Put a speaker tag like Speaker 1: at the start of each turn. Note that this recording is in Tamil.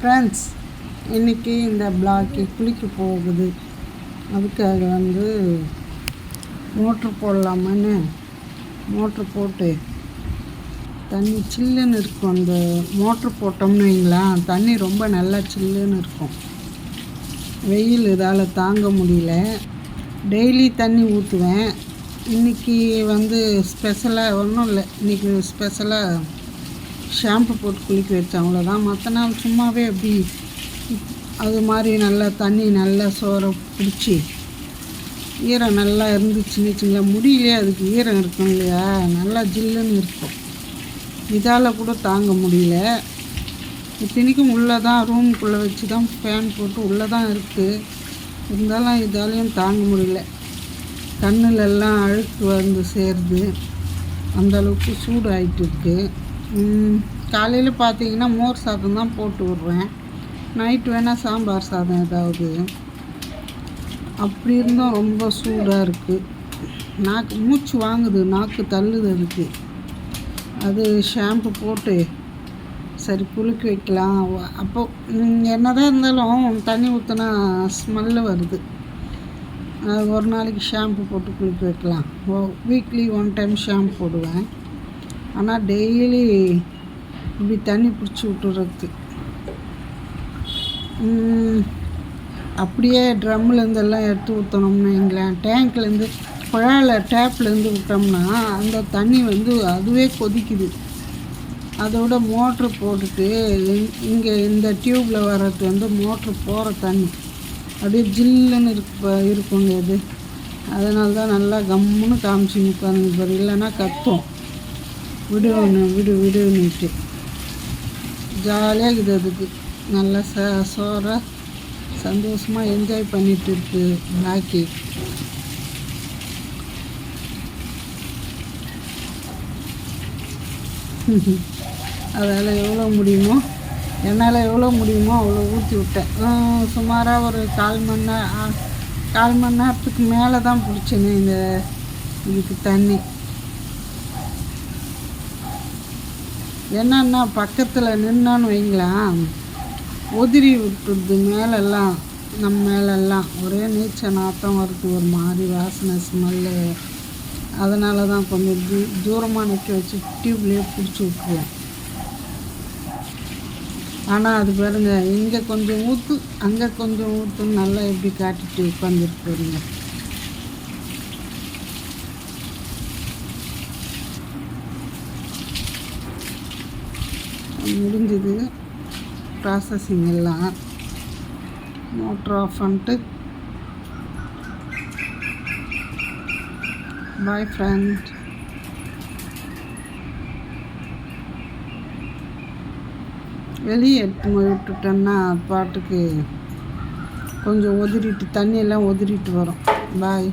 Speaker 1: ஃப்ரெண்ட்ஸ் இன்றைக்கி இந்த பிளாக்கு குளிக்க போகுது. அதுக்காக வந்து மோட்ரு போடலாமான்னு மோட்ரு போட்டு தண்ணி சில்லுன்னு இருக்கும். அந்த மோட்ரு போட்டோம்னு வைங்களா தண்ணி ரொம்ப நல்லா சில்லுன்னு இருக்கும். வெயில் இதால் தாங்க முடியல. டெய்லி தண்ணி ஊற்றுவேன் இன்றைக்கி வந்து ஸ்பெஷலாக ஒன்றும் இல்லை. இன்றைக்கி ஸ்பெஷலாக ஷாம்பு போட்டு குளிக்க வச்சேன் அவ்வளோதான் மற்ற நாள் சும்மாவே அப்படி அது மாதிரி நல்லா தண்ணி நல்லா சோற பிடிச்சி ஈரம் நல்லா இருந்துச்சுன்னு வச்சுங்களா முடியலையே அதுக்கு ஈரம் இருக்கும் இல்லையா? நல்லா ஜில்லுன்னு இருக்கும். இதால் கூட தாங்க முடியல. இத்தனைக்கும் உள்ளே தான் ரூமுக்குள்ளே வச்சு தான் ஃபேன் போட்டு உள்ளே தான் இருக்குது இருந்தாலும் இதாலையும் தாங்க முடியல. கண்ணுலெல்லாம் அழுக்கு வந்து சேருது. அந்தளவுக்கு சூடு ஆகிட்டு இருக்குது காலையில் பார்த்தீங்கன்னா மோர் சாதம் தான் போட்டு விடுவேன் நைட் வேணால் சாம்பார் சாதம் ஏதாவது. அப்படி இருந்தும் ரொம்ப சூடாக இருக்குது நாக்கு மூச்சு வாங்குது நாக்கு தள்ளுது அதுக்கு. அது ஷாம்பு போட்டு சரி குளிக்க வைக்கலாம். அப்போ என்ன தான் இருந்தாலும் தண்ணி ஊற்றினா ஸ்மெல்லு வருது. ஒரு நாளைக்கு ஷாம்பு போட்டு குளிக்க வைக்கலாம். வீக்லி ஒன் டைம் ஷாம்பு போடுவேன். ஆனால் டெய்லி இப்படி தண்ணி பிடிச்சி விட்டுறது. அப்படியே ட்ரம்லேருந்து எல்லாம் எடுத்து ஊற்றணும்னு வைங்களேன். டேங்க்லேருந்து குழாயில் டேப்லேருந்து விட்டோம்னா அந்த தண்ணி வந்து அதுவே கொதிக்குது. அதோட மோட்ரு போட்டுட்டு இங்கே இந்த டியூப்பில் வர்றது வந்து மோட்ரு போகிற தண்ணி. அப்படியே ஜில்லுன்னு இருக்கு இருக்குங்க இது. அதனால தான் நல்லா கம்முன்னு காமிச்சு உட்காந்து இப்போ இல்லைன்னா கத்தும். விடுவனு விடு விடுன்னுட்டு ஜாலியாக இருக்குது அதுக்கு. நல்லா ச சோறாக சந்தோஷமாக என்ஜாய் பண்ணிகிட்டு இருக்கு நாக்கி அதால் எவ்வளோ முடியுமோ என்னால் எவ்வளோ முடியுமோ அவ்வளோ ஊற்றி விட்டேன். சுமாராக ஒரு கால் மணி நேரம் கால் மணி நேரத்துக்கு மேலே தான் பிடிச்சேன்னு இந்த இதுக்கு தண்ணி. என்னன்னா பக்கத்தில் நின்னான்னு வைங்களேன் உதிரி விட்டுருது மேலெல்லாம் நம்ம மேலெல்லாம் ஒரே நீச்சல் நாற்றம் வருது ஒரு மாதிரி வாசனை ஸ்மெல்லு அதனால தான் கொஞ்சம் தூ தூரமாக நிற்க வச்சு டியூப்லேயே பிடிச்சி விட்ருவேன் ஆனால் அது பாருங்க இங்கே கொஞ்சம் ஊற்று அங்கே கொஞ்சம் ஊற்றுன்னு நல்லா எப்படி காட்டிட்டு உட்காந்துருக்கு பாருங்க முடிஞ்சது. ப்ராசஸிங் எல்லாம். மோட்ரு ஆஃப் பண்ணிட்டு. பாய் ஃப்ரெண்ட் வெளியே எடுத்து போய் விட்டுட்டோன்னா பாட்டுக்கு கொஞ்சம் உதிரிட்டு தண்ணியெல்லாம் உதிரிட்டு வரும். பாய்